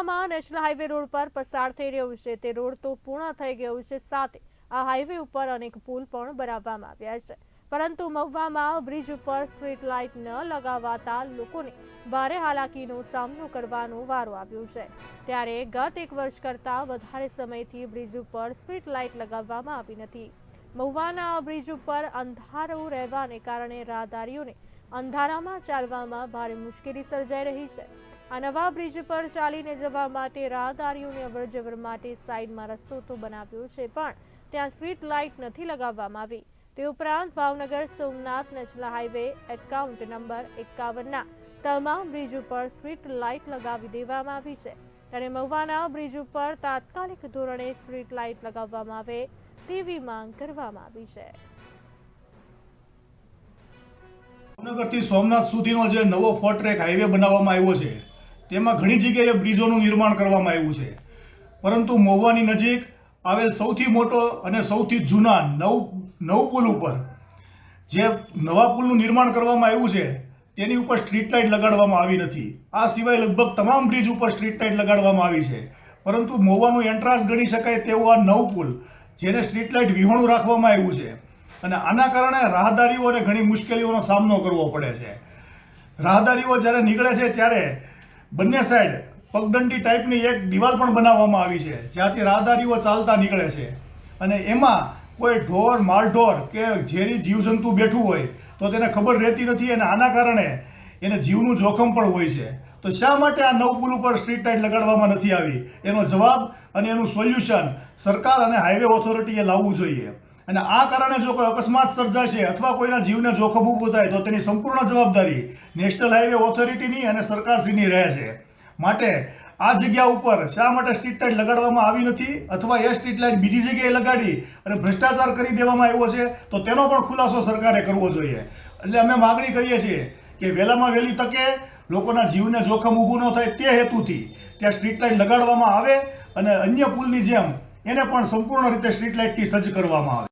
મહુવામાં national highway road પર પસાર થઈ રહ્યો છે. તે રોડ તો પૂર્ણ થઈ ગયો છે. સાથે આ હાઈવે ઉપર અનેક પુલ પણ બનાવવામાં આવ્યા છે. પરંતુ મહુવામાં બ્રિજ ઉપર સ્ટ્રીટ લાઇટ ન લગાવાતા લોકોને ભારે હાલાકીનો સામનો કરવાનો વારો આવ્યો છે. ત્યારે ગત એક વર્ષ કરતાં વધારે સમયથી બ્રિજ ઉપર સ્ટ્રીટ લાઇટ લગાવવામાં આવી નથી. મહુવાના બ્રિજ ઉપર અંધારું રહેવાને કારણે રાહદારીઓને અંધારામાં ચાલવામાં ભારે મુશ્કેલી સર્જાઈ રહી છે. આ નવા બ્રિજ પર ચાલીને જવા માટે રાહદારીઓને અવરજવર માટે સાઈડમાં રસ્તો તો બનાવ્યો છે, પણ ત્યાં સ્ટ્રીટ લાઇટ નથી લગાવવામાં આવી. તે ઉપરાંત Bhavnagar, Somnath national highway account number એકાવનના તમામ બ્રિજ ઉપર સ્ટ્રીટ લાઇટ લગાવી દેવામાં આવી છે. ત્યારે મહુવાના બ્રિજ ઉપર તાત્કાલિક ધોરણે સ્ટ્રીટ લાઇટ લગાવવામાં આવે તેવી માંગ કરવામાં આવી છે. ભાવનગરથી સોમનાથ સુધીનો જે નવો ફોર ટ્રેક હાઈવે બનાવવામાં આવ્યો છે, તેમાં ઘણી જગ્યાએ બ્રિજોનું નિર્માણ કરવામાં આવ્યું છે. પરંતુ મહુવાની નજીક આવેલ સૌથી મોટો અને સૌથી જૂના નવ નવ પુલ ઉપર જે નવા પુલનું નિર્માણ કરવામાં આવ્યું છે, તેની ઉપર સ્ટ્રીટ લાઇટ લગાડવામાં આવી નથી. આ સિવાય લગભગ તમામ બ્રિજ ઉપર સ્ટ્રીટ લાઇટ લગાડવામાં આવી છે. પરંતુ મહુવાનું એન્ટ્રાન્સ ગણી શકાય તેવું આ નવ પુલ, જેને સ્ટ્રીટ લાઇટ વિહોણું રાખવામાં આવ્યું છે. અને આના કારણે રાહદારીઓને ઘણી મુશ્કેલીઓનો સામનો કરવો પડે છે. રાહદારીઓ જ્યારે નીકળે છે ત્યારે બંને સાઈડ પગદંડી ટાઈપની એક દિવાલ પણ બનાવવામાં આવી છે, જ્યાંથી રાહદારીઓ ચાલતા નીકળે છે. અને એમાં કોઈ ઢોર, માલઢોર કે ઝેરી જીવજંતુ બેઠું હોય તો તેને ખબર રહેતી નથી અને આના કારણે એને જીવનું જોખમ પણ હોય છે. તો શા માટે આ નવ પુલ ઉપર સ્ટ્રીટ લાઇટ લગાડવામાં નથી આવી? એનો જવાબ અને એનું સોલ્યુશન સરકાર અને હાઈવે ઓથોરિટીએ લાવવું જોઈએ. અને આ કારણે જો કોઈ અકસ્માત સર્જાશે અથવા કોઈના જીવને જોખમ ઊભું થાય તો તેની સંપૂર્ણ જવાબદારી નેશનલ હાઈવે ઓથોરિટીની અને સરકારશ્રીની રહે છે. માટે આ જગ્યા ઉપર શા માટે સ્ટ્રીટ લાઇટ લગાડવામાં આવી નથી અથવા એ સ્ટ્રીટ લાઇટ બીજી જગ્યાએ લગાડી અને ભ્રષ્ટાચાર કરી દેવામાં આવ્યો છે તો તેનો પણ ખુલાસો સરકારે કરવો જોઈએ. એટલે અમે માગણી કરીએ છીએ કે વહેલામાં વહેલી તકે લોકોના જીવને જોખમ ઊભું ન થાય તે હેતુથી ત્યાં સ્ટ્રીટ લાઇટ લગાડવામાં આવે અને અન્ય પુલની જેમ એને પણ સંપૂર્ણ રીતે સ્ટ્રીટ લાઇટથી સજ્જ કરવામાં આવે.